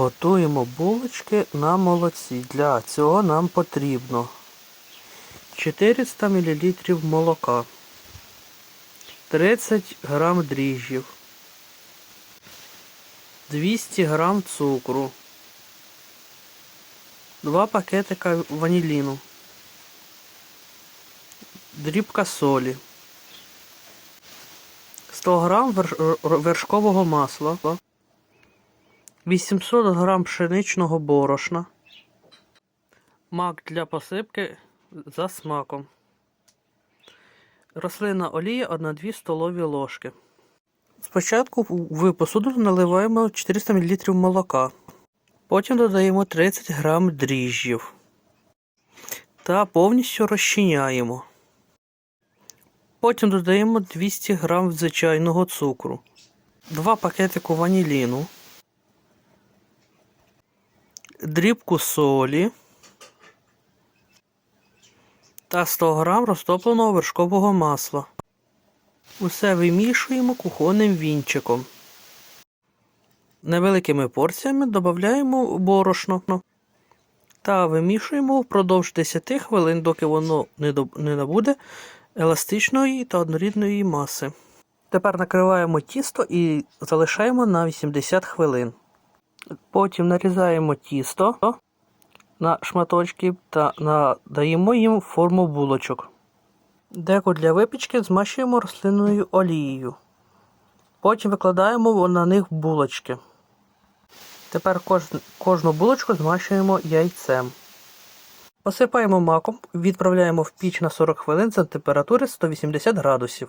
Готуємо булочки на молоці. Для цього нам потрібно 400 мл молока, 30 г дріжджів, 200 г цукру, 2 пакетика ваніліну, дрібка солі, 100 г верш- вершкового масла. 800 грам пшеничного борошна. Мак для посипки за смаком. Рослинна олія 1-2 столові ложки. Спочатку в посуду наливаємо 400 мл молока. Потім додаємо 30 грам дріжджів. Та повністю розчиняємо. Потім додаємо 200 грам звичайного цукру. 2 пакетику ваніліну дрібку солі та 100 г розтопленого вершкового масла. Усе вимішуємо кухонним вінчиком. Невеликими порціями додаємо борошно та вимішуємо впродовж 10 хвилин, доки воно не набуде еластичної та однорідної маси. Тепер накриваємо тісто і залишаємо на 80 хвилин. Потім нарізаємо тісто на шматочки та надаємо їм форму булочок. Деко для випічки змащуємо рослинною олією. Потім викладаємо на них булочки. Тепер кожну булочку змащуємо яйцем. Посипаємо маком, відправляємо в піч на 40 хвилин за температури 180 градусів.